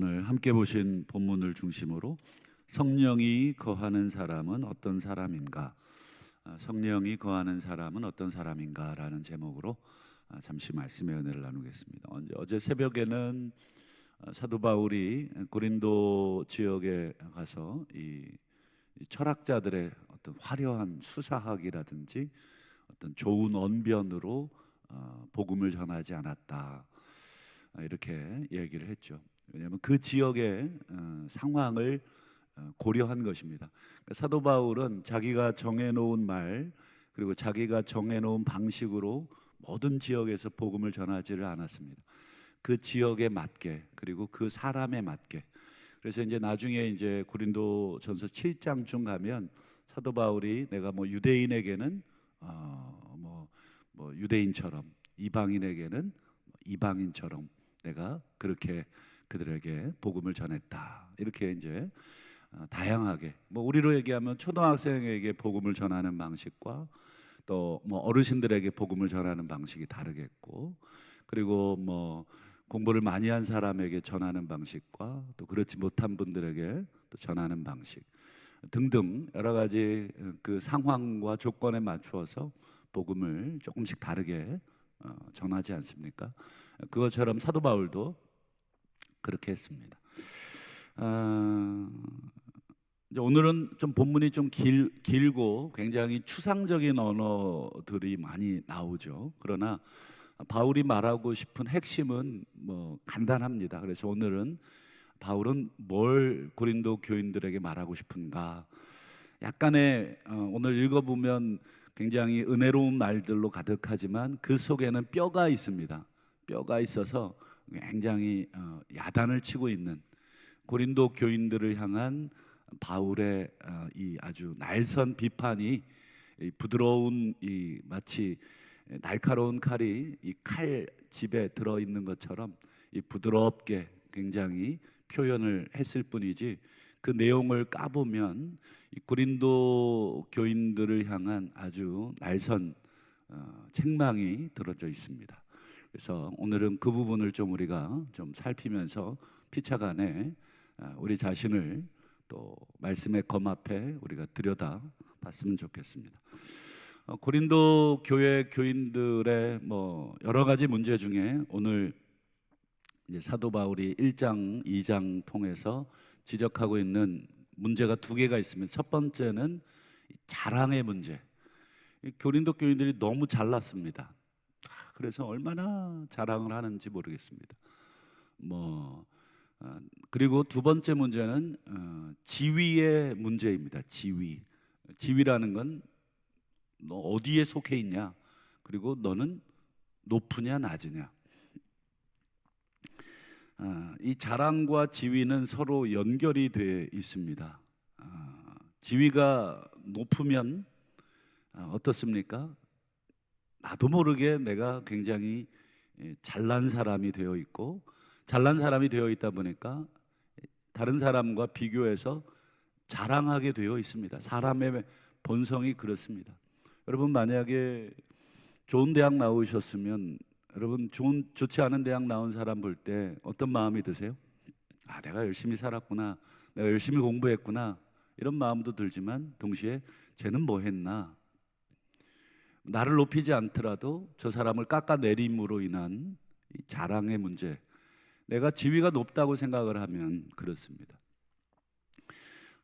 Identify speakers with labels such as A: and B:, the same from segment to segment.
A: 오늘 함께 보신 본문을 중심으로 성령이 거하는 사람은 어떤 사람인가? 아, 성령이 거하는 사람은 어떤 사람인가라는 제목으로 아, 잠시 말씀의 은혜를 나누겠습니다. 어제, 새벽에는 아, 사도 바울이 고린도 지역에 가서 이, 이 철학자들의 어떤 화려한 수사학이라든지 어떤 좋은 언변으로 어, 복음을 전하지 않았다 아, 이렇게 얘기를 했죠. 왜냐하면 그 지역의 어, 상황을 어, 고려한 것입니다. 그러니까 사도 바울은 자기가 정해놓은 말 그리고 자기가 정해놓은 방식으로 모든 지역에서 복음을 전하지를 않았습니다. 그 지역에 맞게 그리고 그 사람에 맞게 그래서 이제 나중에 이제 고린도 전서 7장쯤 가면 사도 바울이 내가 뭐 유대인에게는 어, 뭐, 뭐 유대인처럼 이방인에게는 이방인처럼 내가 그렇게 그들에게 복음을 전했다. 이렇게 이제 어, 다양하게 뭐 우리로 얘기하면 초등학생에게 복음을 전하는 방식과 또 뭐 어르신들에게 복음을 전하는 방식이 다르겠고 그리고 뭐 공부를 많이 한 사람에게 전하는 방식과 또 그렇지 못한 분들에게 또 전하는 방식 등등 여러 가지 그 상황과 조건에 맞추어서 복음을 조금씩 다르게 어, 전하지 않습니까? 그것처럼 사도 바울도 그렇게 했습니다. 아, 이제 오늘은 좀 본문이 좀 길, 길고 굉장히 추상적인 언어들이 많이 나오죠. 그러나 바울이 말하고 싶은 핵심은 뭐 간단합니다. 그래서 오늘은 바울은 뭘 고린도 교인들에게 말하고 싶은가? 약간의 어, 오늘 읽어보면 굉장히 은혜로운 말들로 가득하지만 그 속에는 뼈가 있습니다. 뼈가 있어서 굉장히 어, 야단을 치고 있는 고린도 교인들을 향한 바울의 어, 이 아주 날선 비판이 이 부드러운 이 마치 날카로운 칼이 이 칼 집에 들어 있는 것처럼 이 부드럽게 굉장히 표현을 했을 뿐이지 그 내용을 까보면 이 고린도 교인들을 향한 아주 날선 어, 책망이 들어져 있습니다. 그래서 오늘은 그 부분을 좀 우리가 좀 살피면서 피차간에 아, 우리 자신을 또 말씀의 검 앞에 우리가 들여다 봤으면 좋겠습니다. 어, 고린도 교회 교인들의 뭐 여러 가지 문제 중에 오늘 사도 바울이 1장, 2장 통해서 지적하고 있는 문제가 두 개가 있습니다. 첫 번째는 자랑의 문제. 교린도 교인들이 너무 잘났습니다. 그래서 얼마나 자랑을 하는지 모르겠습니다. 뭐 어, 그리고 두 번째 문제는 어, 지위의 문제입니다. 지위. 지위라는 건 너 어디에 속해 있냐? 그리고 너는 높으냐 낮으냐? 아, 이 자랑과 지위는 서로 연결이 되어 있습니다. 아, 지위가 높으면 아, 어떻습니까? 나도 모르게 내가 굉장히 예, 잘난 사람이 되어 있고 잘난 사람이 되어 있다 보니까 다른 사람과 비교해서 자랑하게 되어 있습니다. 사람의 본성이 그렇습니다. 여러분 만약에 좋은 대학 나오셨으면 여러분 좋은 좋지 않은 대학 나온 사람 볼 때 어떤 마음이 드세요? 아, 내가 열심히 살았구나. 내가 열심히 공부했구나. 이런 마음도 들지만 동시에 쟤는 뭐 했나? 나를 높이지 않더라도 저 사람을 깎아내림으로 인한 자랑의 문제. 내가 지위가 높다고 생각을 하면 그렇습니다.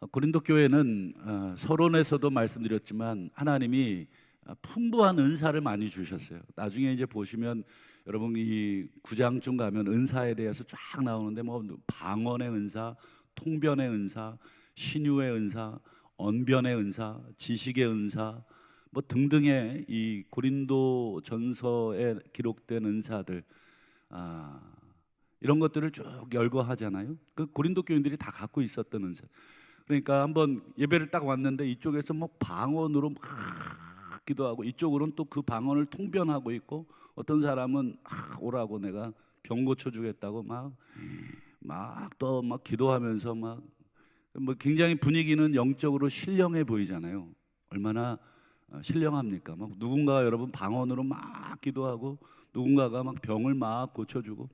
A: 어, 고린도 교회는 어, 서론에서도 말씀드렸지만 하나님이 풍부한 은사를 많이 주셨어요. 나중에 이제 보시면 여러분 이 구장쯤 가면 은사에 대해서 쫙 나오는데 뭐 방언의 은사, 통변의 은사, 신유의 은사, 언변의 은사, 지식의 은사 뭐 등등의 이 고린도 전서에 기록된 은사들 아, 이런 것들을 쭉 열거하잖아요. 그 고린도 교인들이 다 갖고 있었던 은사. 그러니까 한번 예배를 딱 왔는데 이쪽에서 뭐 방언으로 막 기도하고 이쪽으로는 또 그 방언을 통변하고 있고 어떤 사람은 아, 오라고 내가 병 고쳐 주겠다고 막 막 또막 기도하면서 막 뭐 굉장히 분위기는 영적으로 신령해 보이잖아요. 얼마나 어, 신령합니까? 막 누군가 여러분 방언으로 막 기도하고 누군가가 막 병을 막 고쳐주고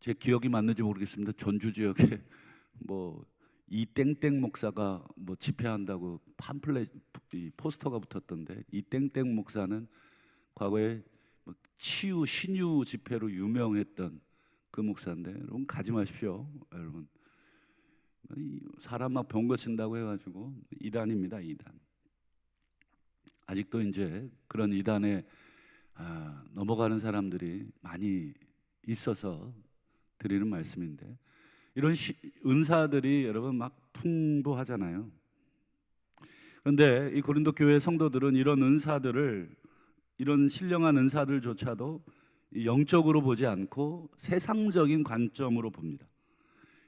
A: 제 기억이 맞는지 모르겠습니다. 전주 지역에 뭐 이땡땡 목사가 뭐 집회한다고 팜플렛 이 포스터가 붙었던데 이땡땡 목사는 과거에 뭐 치유 신유 집회로 유명했던 그 목사인데 여러분 가지 마십시오, 여러분. 이 사람 막 병거 친다고 해가지고 이단입니다, 이단. 아직도 이제 그런 이단에 아, 넘어가는 사람들이 많이 있어서 드리는 말씀인데 이런 시, 은사들이 여러분 막 풍부하잖아요. 그런데 이 고린도 교회 성도들은 이런 은사들을 이런 신령한 은사들조차도 이 영적으로 보지 않고 세상적인 관점으로 봅니다.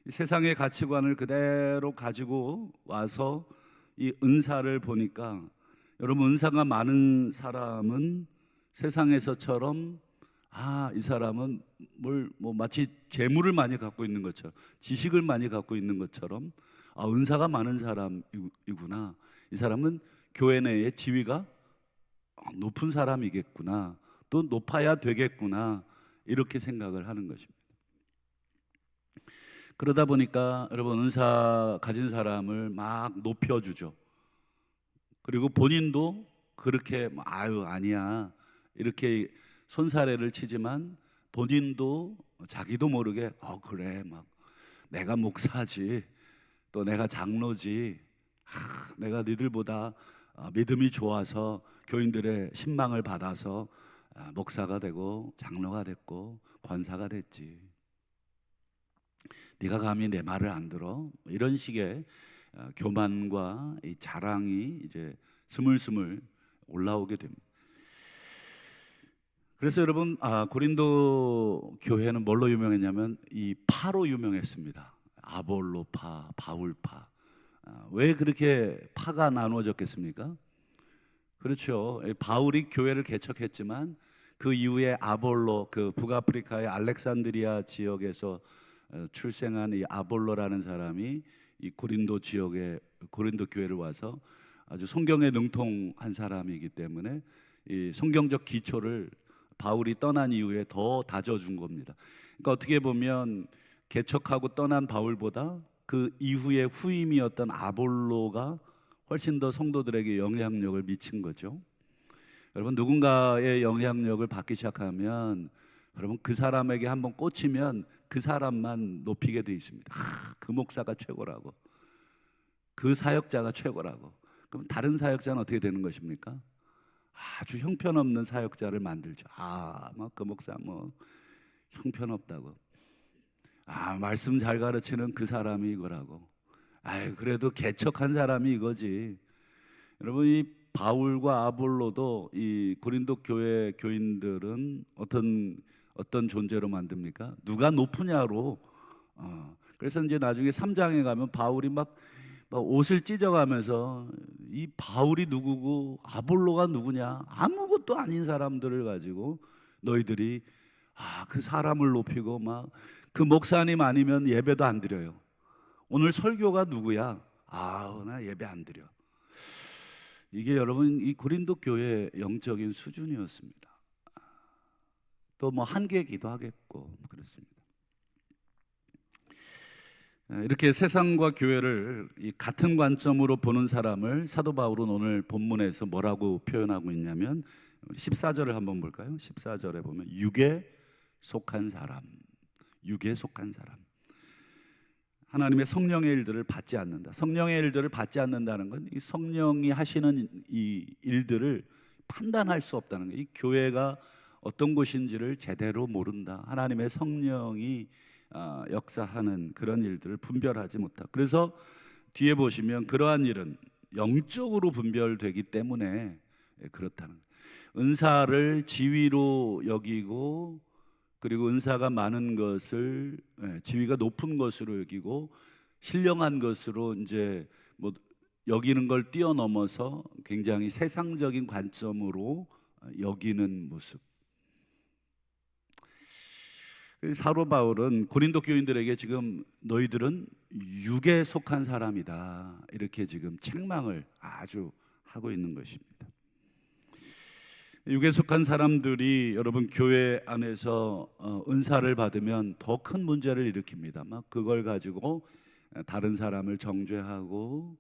A: 이 세상의 가치관을 그대로 가지고 와서 이 은사를 보니까 여러분 은사가 많은 사람은 세상에서처럼 아, 이 사람은 뭘 뭐 마치 재물을 많이 갖고 있는 것처럼 지식을 많이 갖고 있는 것처럼 아, 은사가 많은 사람이구나. 이 사람은 교회 내에 지위가 높은 사람이겠구나. 또 높아야 되겠구나. 이렇게 생각을 하는 것입니다. 그러다 보니까 여러분 은사 가진 사람을 막 높여 주죠. 그리고 본인도 그렇게 뭐, 아유 아니야 이렇게 손사래를 치지만 본인도 자기도 모르게 어 그래 막 내가 목사지 또 내가 장로지 하, 내가 너희들보다 어, 믿음이 좋아서 교인들의 신망을 받아서 아, 목사가 되고 장로가 됐고 권사가 됐지. 네가 감히 내 말을 안 들어 뭐 이런 식의 어, 교만과 이 자랑이 이제 스물스물 올라오게 됩니다. 그래서 여러분 아, 고린도 교회는 뭘로 유명했냐면 이 파로 유명했습니다. 아볼로파, 바울파. 아, 왜 그렇게 파가 나누어졌겠습니까? 그렇죠. 이 바울이 교회를 개척했지만 그 이후에 아볼로 그 북아프리카의 알렉산드리아 지역에서 어, 출생한 이 아볼로라는 사람이 이 고린도 지역에 고린도 교회를 와서 아주 성경에 능통한 사람이기 때문에 이 성경적 기초를 바울이 떠난 이후에 더 다져준 겁니다. 그러니까 어떻게 보면 개척하고 떠난 바울보다 그 이후에 후임이었던 아볼로가 훨씬 더 성도들에게 영향력을 미친 거죠. 여러분 누군가의 영향력을 받기 시작하면 여러분 그 사람에게 한번 꽂히면 그 사람만 높이게 돼 있습니다. 아, 그 목사가 최고라고. 그 사역자가 최고라고. 그럼 다른 사역자는 어떻게 되는 것입니까? 아주 형편없는 사역자를 만들죠. 아, 뭐그 목사 뭐 형편없다고. 아, 말씀 잘 가르치는 그 사람이 이거라고. 아, 그래도 개척한 사람이 이거지. 여러분 이 바울과 아볼로도 이 고린도 교회 교인들은 어떤 어떤 존재로 만듭니까? 누가 높으냐로. 어, 그래서 이제 나중에 3장에 가면 바울이 막, 막 옷을 찢어가면서 이 바울이 누구고 아볼로가 누구냐 아무것도 아닌 사람들을 가지고 너희들이 아 그 사람을 높이고 막 그 목사님 아니면 예배도 안 드려요. 오늘 설교가 누구야? 아, 나 예배 안 드려. 이게 여러분 이 고린도 교회 영적인 수준이었습니다. 또 뭐 한계기도 하겠고 뭐 그렇습니다. 예, 이렇게 세상과 교회를 이 같은 관점으로 보는 사람을 사도 바울은 오늘 본문에서 뭐라고 표현하고 있냐면 14절을 한번 볼까요? 14절에 보면 육에 속한 사람, 육에 속한 사람. 하나님의 성령의 일들을 받지 않는다. 성령의 일들을 받지 않는다는 건 이 성령이 하시는 이 일들을 판단할 수 없다는 거예요. 이 교회가 어떤 곳인지를 제대로 모른다. 하나님의 성령이 아, 역사하는 그런 일들을 분별하지 못하. 그래서 뒤에 보시면 그러한 일은 영적으로 분별되기 때문에 예, 그렇다는. 은사를 지위로 여기고 그리고 은사가 많은 것을 예, 지위가 높은 것으로 여기고 신령한 것으로 이제 뭐 여기는 걸 뛰어넘어서 굉장히 세상적인 관점으로 여기는 모습. 사도 바울은 고린도 교인들에게 지금 너희들은 육에 속한 사람이다 이렇게 지금 책망을 아주 하고 있는 것입니다. 육에 속한 사람들이 여러분 교회 안에서 어, 은사를 받으면 더 큰 문제를 일으킵니다. 막 그걸 가지고 다른 사람을 정죄하고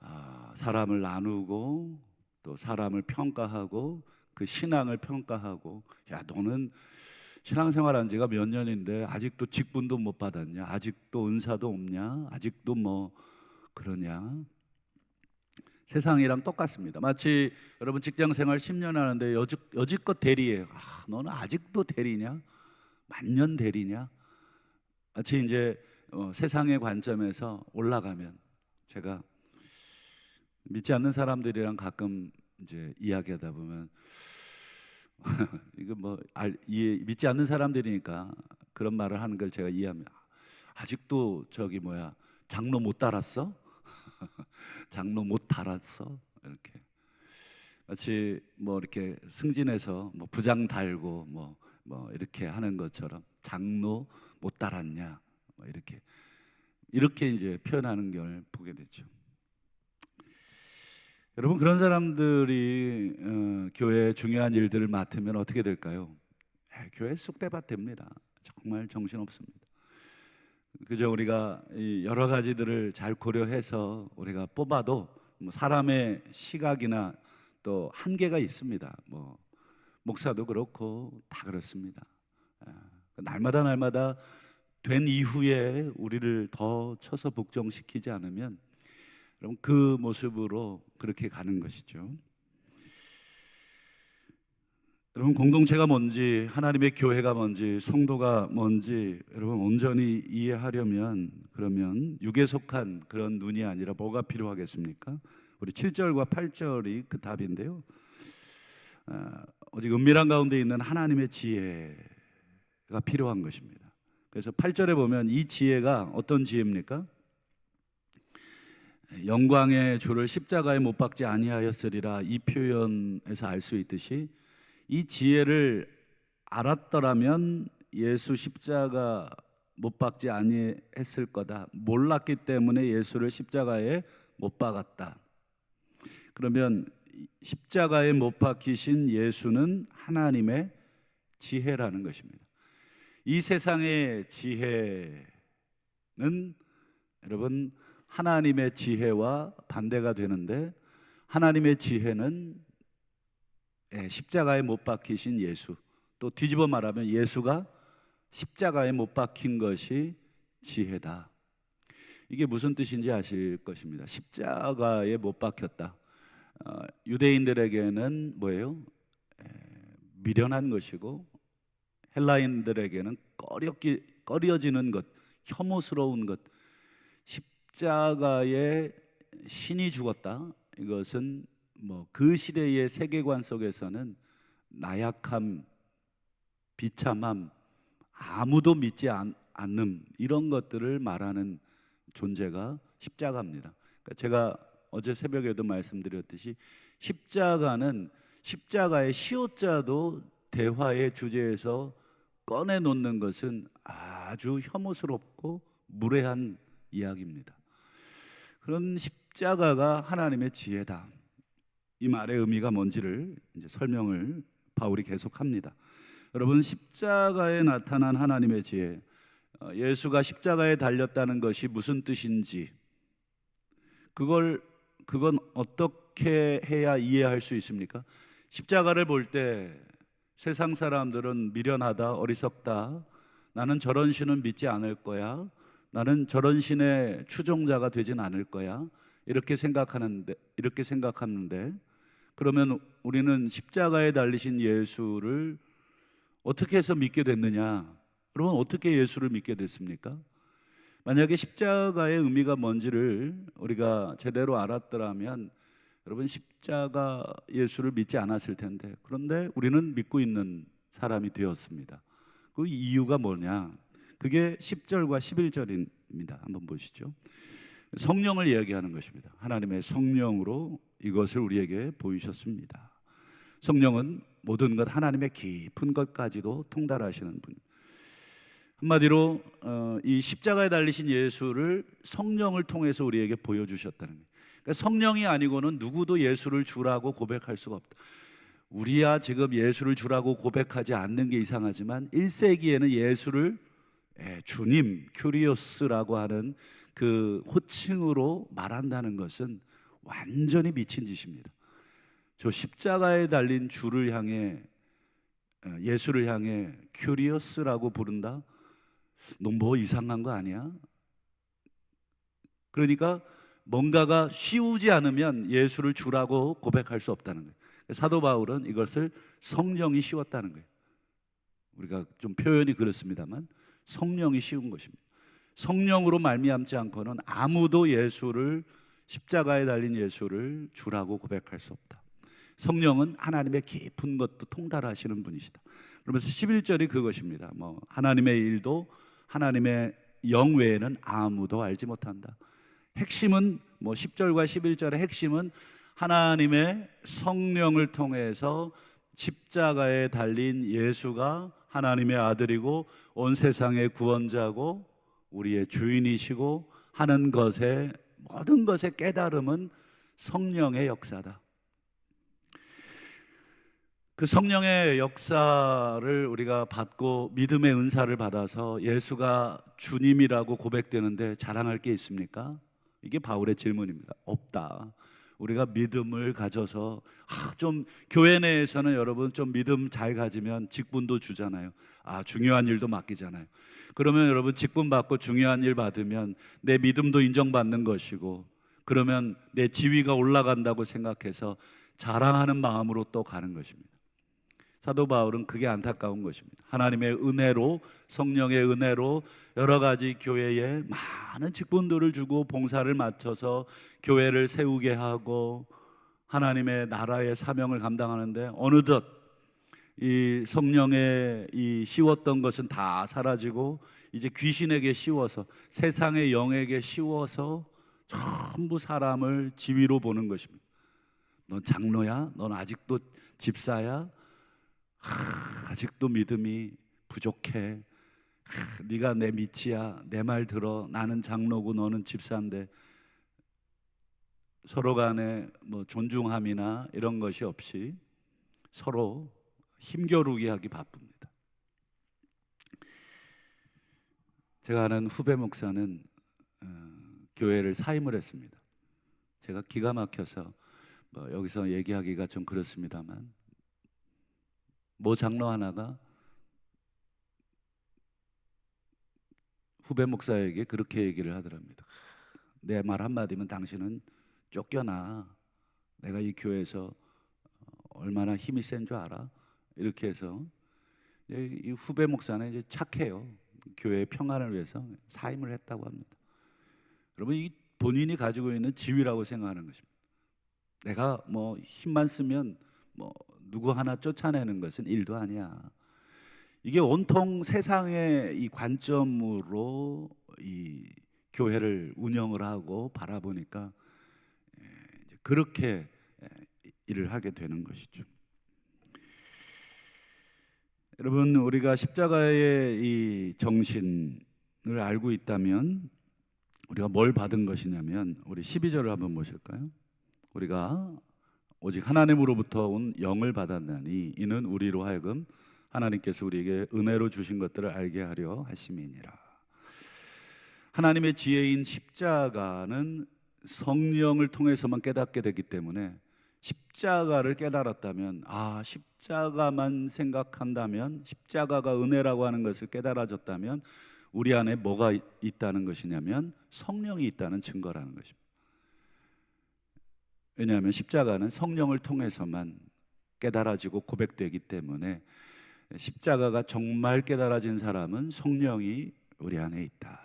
A: 아, 사람을 나누고 또 사람을 평가하고 그 신앙을 평가하고 야 너는 신앙생활한 지가 몇 년인데 아직도 직분도 못 받았냐? 아직도 은사도 없냐? 아직도 뭐 그러냐? 세상이랑 똑같습니다. 마치 여러분 직장 생활 10년 하는데 여직, 여지껏 대리예요. 아, 너는 아직도 대리냐? 만년 대리냐? 마치 이제 어, 세상의 관점에서 올라가면 제가 믿지 않는 사람들이랑 가끔 이제 이야기하다 보면 이거 뭐 알, 이해, 믿지 않는 사람들이니까 그런 말을 하는 걸 제가 이해하면 아직도 저기 뭐야 장로 못 달았어? 장로 못 달았어? 이렇게 마치 뭐 이렇게 승진해서 뭐 부장 달고 뭐, 뭐 이렇게 하는 것처럼 장로 못 달았냐 뭐 이렇게 이렇게 이제 표현하는 걸 보게 되죠. 여러분 그런 사람들이 어, 교회 중요한 일들을 맡으면 어떻게 될까요? 에, 교회 쑥대밭 됩니다. 정말 정신 없습니다. 그저 우리가 이 여러 가지들을 잘 고려해서 우리가 뽑아도 뭐 사람의 시각이나 또 한계가 있습니다. 뭐 목사도 그렇고 다 그렇습니다. 아, 날마다 날마다 된 이후에 우리를 더 쳐서 복종시키지 않으면 여러분 그 모습으로 그렇게 가는 것이죠. 여러분 공동체가 뭔지 하나님의 교회가 뭔지 성도가 뭔지 여러분 온전히 이해하려면 그러면 육에 속한 그런 눈이 아니라 뭐가 필요하겠습니까? 우리 7절과 8절이 그 답인데요. 아, 오직 은밀한 가운데 있는 하나님의 지혜가 필요한 것입니다. 그래서 8절에 보면 이 지혜가 어떤 지혜입니까? 영광의 주를 십자가에 못 박지 아니하였으리라 이 표현에서 알 수 있듯이 이 지혜를 알았더라면 예수 십자가 못 박지 아니했을 거다. 몰랐기 때문에 예수를 십자가에 못 박았다. 그러면 십자가에 못 박히신 예수는 하나님의 지혜라는 것입니다. 이 세상의 지혜는 여러분 하나님의 지혜와 반대가 되는데 하나님의 지혜는 예, 십자가에 못 박히신 예수 또 뒤집어 말하면 예수가 십자가에 못 박힌 것이 지혜다. 이게 무슨 뜻인지 아실 것입니다. 십자가에 못 박혔다. 어, 유대인들에게는 뭐예요? 에, 미련한 것이고 헬라인들에게는 꺼렸기, 꺼려지는 것, 혐오스러운 것. 십 자가에 신이 죽었다. 이것은 뭐 그 시대의 세계관 속에서는 나약함, 비참함, 아무도 믿지 않, 않는 이런 것들을 말하는 존재가 십자가입니다. 그러니까 제가 어제 새벽에도 말씀드렸듯이 십자가는 십자가의 시옷자도 대화의 주제에서 꺼내 놓는 것은 아주 혐오스럽고 무례한 이야기입니다. 그런 십자가가 하나님의 지혜다. 이 말의 의미가 뭔지를 이제 설명을 바울이 계속합니다. 여러분 십자가에 나타난 하나님의 지혜, 어, 예수가 십자가에 달렸다는 것이 무슨 뜻인지 그걸 그건 어떻게 해야 이해할 수 있습니까? 십자가를 볼 때 세상 사람들은 미련하다, 어리석다. 나는 저런 신은 믿지 않을 거야. 나는 저런 신의 추종자가 되진 않을 거야. 이렇게 생각하는데 이렇게 생각하는데 그러면 우리는 십자가에 달리신 예수를 어떻게 해서 믿게 됐느냐? 여러분 어떻게 예수를 믿게 됐습니까? 만약에 십자가의 의미가 뭔지를 우리가 제대로 알았더라면 여러분 십자가 예수를 믿지 않았을 텐데 그런데 우리는 믿고 있는 사람이 되었습니다. 그 이유가 뭐냐? 그게 10절과 11절입니다. 한번 보시죠. 성령을 이야기하는 것입니다. 하나님의 성령으로 이것을 우리에게 보이셨습니다. 성령은 모든 것 하나님의 깊은 것까지도 통달하시는 분. 한마디로 어, 이 십자가에 달리신 예수를 성령을 통해서 우리에게 보여주셨다는 거예요. 그러니까 성령이 아니고는 누구도 예수를 주라고 고백할 수가 없다. 우리야 지금 예수를 주라고 고백하지 않는 게 이상하지만 1세기에는 예수를 예, 주님, 큐리오스라고 하는 그 호칭으로 말한다는 것은 완전히 미친 짓입니다. 저 십자가에 달린 주를 향해 어, 예수를 향해 큐리오스라고 부른다? 너뭐 이상한 거 아니야? 그러니까 뭔가가 쉬우지 않으면 예수를 주라고 고백할 수 없다는 거예요. 사도 바울은 이것을 성령이 씌웠다는 거예요. 우리가 좀 표현이 그렇습니다만 성령이 씌운 것입니다. 성령으로 말미암지 않고는 아무도 예수를 십자가에 달린 예수를 주라고 고백할 수 없다. 성령은 하나님의 깊은 것도 통달하시는 분이시다. 그러면서 11절이 그것입니다. 뭐 하나님의 일도 하나님의 영 외에는 아무도 알지 못한다. 핵심은 뭐 10절과 11절의 핵심은 하나님의 성령을 통해서 십자가에 달린 예수가 하나님의 아들이고 온 세상의 구원자고 우리의 주인이시고 하는 것에 모든 것의 깨달음은 성령의 역사다. 그 성령의 역사를 우리가 받고 믿음의 은사를 받아서 예수가 주님이라고 고백되는데 자랑할 게 있습니까? 이게 바울의 질문입니다. 없다. 우리가 믿음을 가져서 아, 좀 교회 내에서는 여러분 좀 믿음 잘 가지면 직분도 주잖아요. 아 중요한 일도 맡기잖아요. 그러면 여러분 직분 받고 중요한 일 받으면 내 믿음도 인정받는 것이고 그러면 내 지위가 올라간다고 생각해서 자랑하는 마음으로 또 가는 것입니다. 사도 바울은 그게 안타까운 것입니다. 하나님의 은혜로 성령의 은혜로 여러 가지 교회에 많은 직분들을 주고 봉사를 맡아서 교회를 세우게 하고 하나님의 나라의 사명을 감당하는데 어느덧 이 성령의 이 씌웠던 것은 다 사라지고 이제 귀신에게 씌워서 세상의 영에게 씌워서 전부 사람을 지위로 보는 것입니다. 넌 장로야? 넌 아직도 집사야? 하, 아직도 믿음이 부족해. 하, 네가 내 밑이야. 내 말 들어. 나는 장로고 너는 집사인데 서로 간에 뭐 존중함이나 이런 것이 없이 서로 힘겨루게 하기 바쁩니다. 제가 아는 후배 목사는 어, 교회를 사임을 했습니다. 제가 기가 막혀서 뭐 여기서 얘기하기가 좀 그렇습니다만 모 장로 하나가 후배 목사에게 그렇게 얘기를 하더랍니다. 내 말 한마디면 당신은 쫓겨나. 내가 이 교회에서 얼마나 힘이 센 줄 알아? 이렇게 해서 이 후배 목사는 이제 착해요. 교회의 평안을 위해서 사임을 했다고 합니다. 여러분 이 본인이 가지고 있는 지위라고 생각하는 것입니다. 내가 뭐 힘만 쓰면 뭐 누구 하나 쫓아내는 것은 일도 아니야. 이게 온통 세상의 이 관점으로 이 교회를 운영을 하고 바라보니까 그렇게 일을 하게 되는 것이죠. 여러분 우리가 십자가의 이 정신을 알고 있다면 우리가 뭘 받은 것이냐면 우리 12절을 한번 보실까요? 우리가 오직 하나님으로부터 온 영을 받았나니 이는 우리로 하여금 하나님께서 우리에게 은혜로 주신 것들을 알게 하려 하심이니라. 하나님의 지혜인 십자가는 성령을 통해서만 깨닫게 되기 때문에 십자가를 깨달았다면 아 십자가만 생각한다면 십자가가 은혜라고 하는 것을 깨달아졌다면 우리 안에 뭐가 있다는 것이냐면 성령이 있다는 증거라는 것입니다. 왜냐하면 십자가는 성령을 통해서만 깨달아지고 고백되기 때문에 십자가가 정말 깨달아진 사람은 성령이 우리 안에 있다.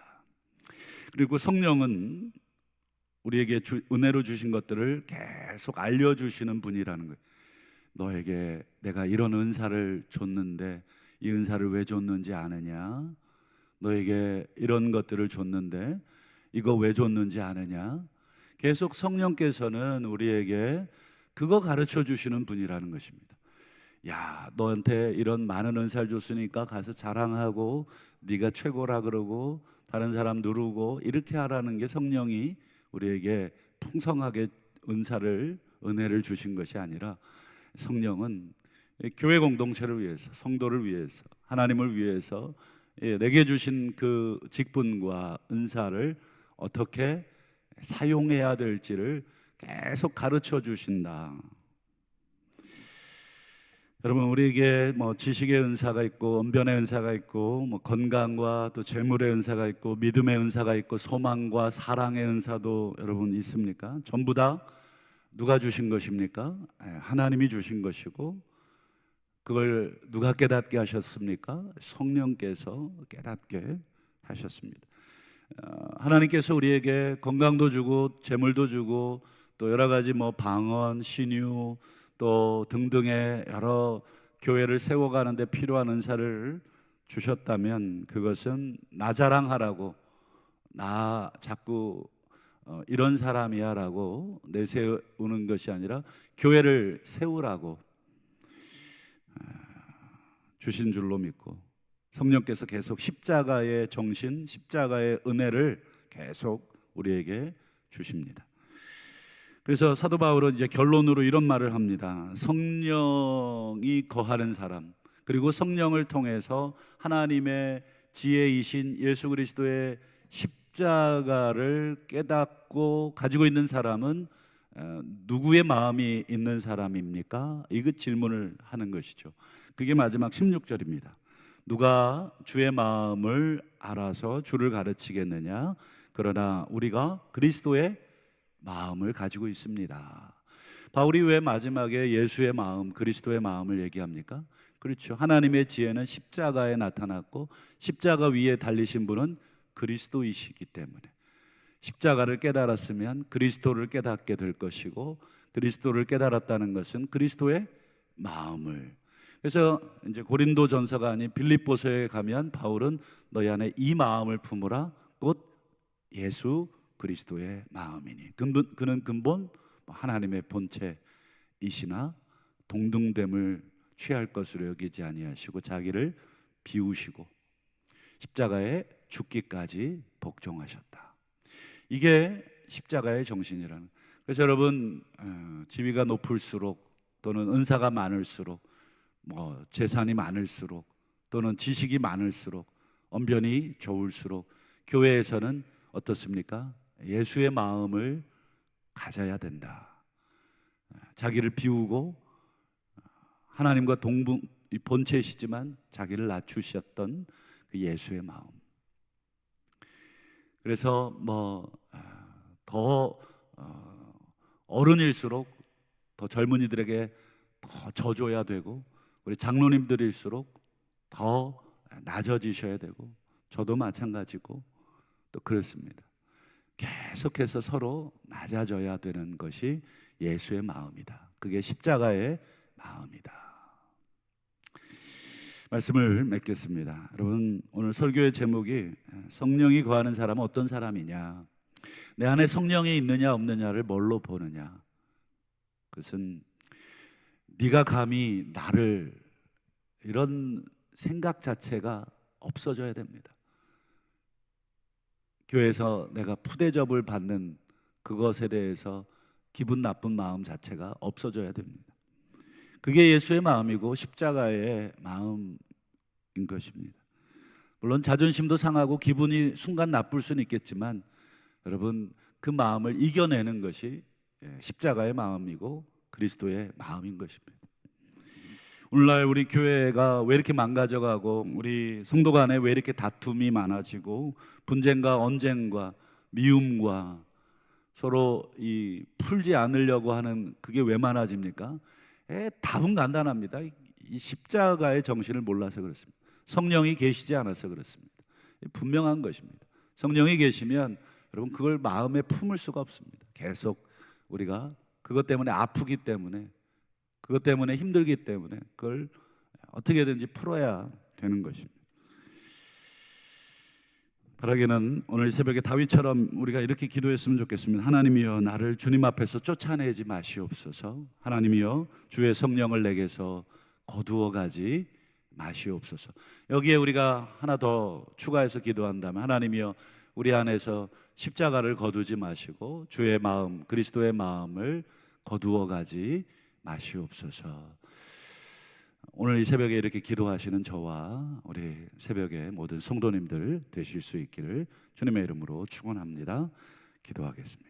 A: 그리고 성령은 우리에게 주, 은혜로 주신 것들을 계속 알려주시는 분이라는 거예요. 너에게 내가 이런 은사를 줬는데 이 은사를 왜 줬는지 아느냐? 너에게 이런 것들을 줬는데 이거 왜 줬는지 아느냐? 계속 성령께서는 우리에게 그거 가르쳐 주시는 분이라는 것입니다. 야, 너한테 이런 많은 은사를 줬으니까 가서 자랑하고 네가 최고라 그러고 다른 사람 누르고 이렇게 하라는 게 성령이 우리에게 풍성하게 은사를 은혜를 주신 것이 아니라 성령은 이 교회 공동체를 위해서, 성도를 위해서, 하나님을 위해서 예, 내게 주신 그 직분과 은사를 어떻게 사용해야 될지를 계속 가르쳐 주신다. 여러분 우리에게 뭐 지식의 은사가 있고 언변의 은사가 있고 뭐 건강과 또 재물의 은사가 있고 믿음의 은사가 있고 소망과 사랑의 은사도 여러분 있습니까? 전부 다 누가 주신 것입니까? 예, 하나님이 주신 것이고 그걸 누가 깨닫게 하셨습니까? 성령께서 깨닫게 하셨습니다. 어, 하나님께서 우리에게 건강도 주고 재물도 주고 또 여러 가지 뭐 방언, 신유 또 등등의 여러 교회를 세워가는데 필요한 은사를 주셨다면 그것은 나 자랑하라고 나 자꾸 어, 이런 사람이야라고 내세우는 것이 아니라 교회를 세우라고 아, 주신 줄로 믿고 성령께서 계속 십자가의 정신, 십자가의 은혜를 계속 우리에게 주십니다. 그래서 사도 바울은 이제 결론으로 이런 말을 합니다. 성령이 거하는 사람, 그리고 성령을 통해서 하나님의 지혜이신 예수 그리스도의 십자가를 깨닫고 가지고 있는 사람은 어, 누구의 마음이 있는 사람입니까? 이거 질문을 하는 것이죠. 그게 마지막 16절입니다. 누가 주의 마음을 알아서 주를 가르치겠느냐? 그러나 우리가 그리스도의 마음을 가지고 있습니다. 바울이 왜 마지막에 예수의 마음, 그리스도의 마음을 얘기합니까? 그렇죠. 하나님의 지혜는 십자가에 나타났고 십자가 위에 달리신 분은 그리스도이시기 때문에 십자가를 깨달았으면 그리스도를 깨닫게 될 것이고 그리스도를 깨달았다는 것은 그리스도의 마음을 그래서 이제 고린도 전서가 아닌 빌립보서에 가면 바울은 너희 안에 이 마음을 품으라 곧 예수 그리스도의 마음이니 근본, 그는 근본 뭐 하나님의 본체이시나 동등됨을 취할 것으로 여기지 아니하시고 자기를 비우시고 십자가에 죽기까지 복종하셨다. 이게 십자가의 정신이라는. 그래서 여러분 어, 지위가 높을수록 또는 은사가 많을수록 뭐 재산이 많을수록 또는 지식이 많을수록 언변이 좋을수록 교회에서는 어떻습니까? 예수의 마음을 가져야 된다. 자기를 비우고 하나님과 동분 본체이시지만 자기를 낮추셨던 그 예수의 마음. 그래서 뭐더 어, 어른일수록 더 젊은이들에게 더 져줘야 되고 우리 장로님들일수록 더 낮아지셔야 되고 저도 마찬가지고 또 그렇습니다. 계속해서 서로 낮아져야 되는 것이 예수의 마음이다. 그게 십자가의 마음이다. 말씀을 맺겠습니다. 여러분 오늘 설교의 제목이 성령이 거하는 사람은 어떤 사람이냐? 내 안에 성령이 있느냐 없느냐를 뭘로 보느냐? 그것은 네가 감히 나를 이런 생각 자체가 없어져야 됩니다. 교회에서 내가 푸대접을 받는 그것에 대해서 기분 나쁜 마음 자체가 없어져야 됩니다. 그게 예수의 마음이고 십자가의 마음인 것입니다. 물론 자존심도 상하고 기분이 순간 나쁠 수는 있겠지만 여러분 그 마음을 이겨내는 것이 예, 십자가의 마음이고 그리스도의 마음인 것입니다. 오늘날 우리 교회가 왜 이렇게 망가져가고 우리 성도 간에 왜 이렇게 다툼이 많아지고 분쟁과 언쟁과 미움과 서로 이 풀지 않으려고 하는 그게 왜 많아집니까? 에, 답은 간단합니다. 이 십자가의 정신을 몰라서 그렇습니다. 성령이 계시지 않아서 그렇습니다. 분명한 것입니다. 성령이 계시면 여러분 그걸 마음에 품을 수가 없습니다. 계속 우리가 그것 때문에 아프기 때문에 그것 때문에 힘들기 때문에 그걸 어떻게든지 풀어야 되는 것입니다. 바라기는 오늘 새벽에 다윗처럼 우리가 이렇게 기도했으면 좋겠습니다. 하나님이여 나를 주님 앞에서 쫓아내지 마시옵소서. 하나님이여 주의 성령을 내게서 거두어 가지 마시옵소서. 여기에 우리가 하나 더 추가해서 기도한다면 하나님이여 우리 안에서 십자가를 거두지 마시고 주의 마음 그리스도의 마음을 거두어 가지 마시옵소서. 오늘 이 새벽에 이렇게 기도하시는 저와 우리 새벽에 모든 성도님들 되실 수 있기를 주님의 이름으로 축원합니다. 기도하겠습니다.